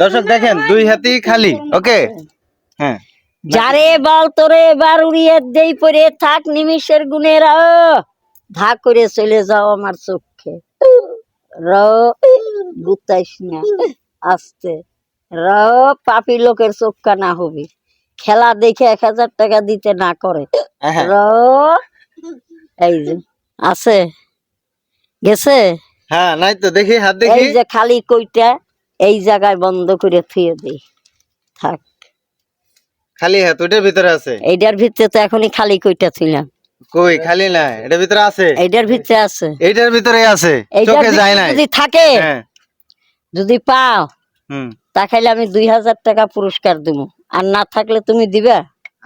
দর্শক দেখেন দুই হাতেই খালি ওকে? হ্যাঁ। যারে বল তোরে এবার উড়িয়ে দেই পরে থাক নিমিষের গুণের ধা করে চলে যাও আমার চোখে। র গুতাইস না আস্তে। র পাপি লোকের চোখকা না হবি। খেলা দেখে এক হাজার টাকা দিতে না করে। হ্যাঁ। র এই যে আছে? গেছে? হ্যাঁ নাই তো দেখি হাত দেখি। এই যে খালি কইটা। এই জায়গায় বন্ধ করে থুয়ে দিই। থাক। খালি হাত ওইটার ভিতরে আছে? এইটার ভিতরে তো এখনই খালি কইটা ছিলাম। কই? খালি নাই এটার ভিতরে আছে? এইটার ভিতরে আছে। এইটার ভিতরে আছে? চোখে যায় নাই? যদি থাকে হ্যাঁ। যদি পাও হুম। তা খাইলে আমি দুই হাজার টাকা পুরস্কার দেবো আর না থাকলে তুমি দিবা?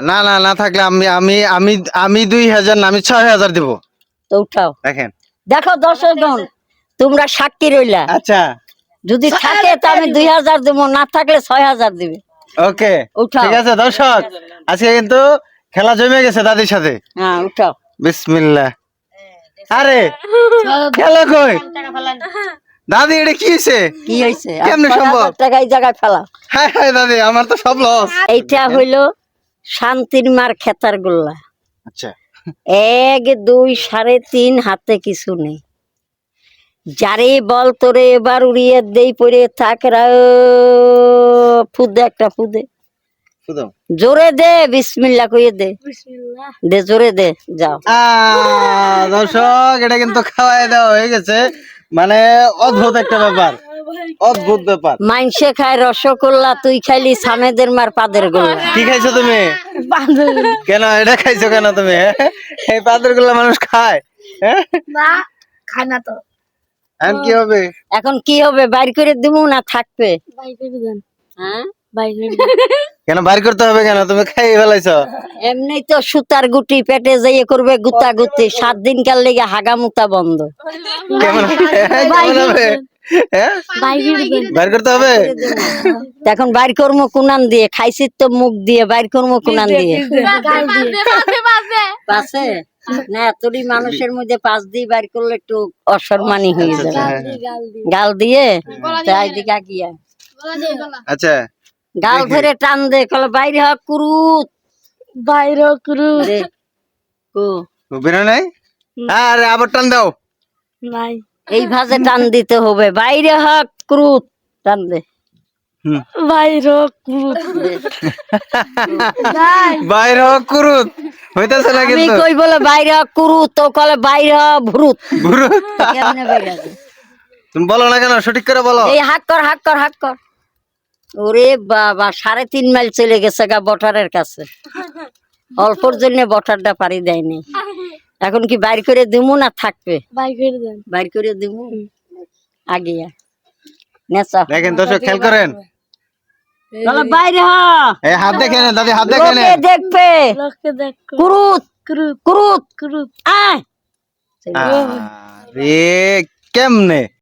না না না থাকলে আমি আমি আমি আমি দুই হাজার না আমি ছয় হাজার দিব। তো উঠাও। দেখেন। দেখো দর্শক জন তোমরা সাক্ষী রইলা। আচ্ছা। যদি থাকে তো আমি দুই হাজার দেবো না থাকলে ছয় হাজার দিবে। ওকে উঠাও। ঠিক আছে দর্শক আজকে কিন্তু খেলা জমে গেছে দাদির সাথে। হ্যাঁ উঠাও। বিসমিল্লাহ। আরে খেলা কই? দাদি এটা কি হয়েছে কি হয়েছে কেমনে সম্ভব? টাকা এই জায়গায় ফেলা হায় হায় দাদি আমার তো সব লস এইটা হইল শান্তির মার খেতার গোল্লা। আচ্ছা। এক দুই সাড়ে তিন হাতে কিছু নেই। যারে বল তোরে এবার উড়িয়ে দেই পরে থাক ফুদে একটা ফুদে জোরে দে বিসমিল্লা কইয়ে দে। দে জোরে দে যাও। দর্শক এটা কিন্তু খাওয়াই দেওয়া হয়ে গেছে। মানে অদ্ভুত একটা ব্যাপার। অদ্ভুত ব্যাপার। মাইনসে খায় রসগোল্লা তুই খাইলি সামেদের মার পাদের গোল্লা। কি খাইছো তুমি? কেন এটা খাইছো কেন তুমি? হ্যাঁ? এই পাথরগুলো মানুষ খায়। হ্যাঁ? খানা তো। এখন কি হবে এখন কি হবে বাইর করে দিব না থাকবে হ্যাঁ কেন বাইর করতে হবে কেন তুমি খাই ফেলাইছো এমনি তো সুতার গুটি পেটে যাইয়ে করবে গুতা গুতি সাত দিন কাল লেগে হাগা মুতা বন্ধ কেমন হবে হ্যাঁ বাইর করতে হবে এখন বাইর কর্ম কুনান দিয়ে খাইছি তো মুখ দিয়ে বাইর কর্ম কুনান দিয়ে পাশে না মানুষের মধ্যে পাঁচ দিয়ে বাইর করলে একটু অসম্মানী হয়ে যাবে। গাল দিয়ে। তাই দিকে গিয়া আচ্ছা গাল ধরে টান দে কলে বাইরে কুরুত। বাইরে করু দে কু। বেরো নাই? আরে আবার টান দাও। নাই। এই ভাজে টান দিতে হবে। বাইরে হক ক্রুত। টান দে। বাইরে করু দে। বাইর হোক কুরুত। হইতাছে না কিন্তু। কই বলে বাইরে কুরুত কলে বাইরে ভ্রুত কেমনে বাইরে তুমি বলো না কেন সঠিক করে বলো। এই হাক কর হাক কর হাক কর। ওরে বাবা সাড়ে তিন মাইল চলে গেছে গা বটারের কাছে। অল্পর জন্য বটারটা পারি দেয়নি। এখন কি বাইর করে দিমু না থাকবে? বাইর করে দিমু? আগে নেচা। দেখেন দর্শক খেয়াল করেন। বলে বাইরে হ। এই হাত দেখে নেন দাদি হাত দেখে লোকে নেন দেখবে। লোককে দেখ। কুরুত করু কুরুত। করু আয়। আরে কেমনে?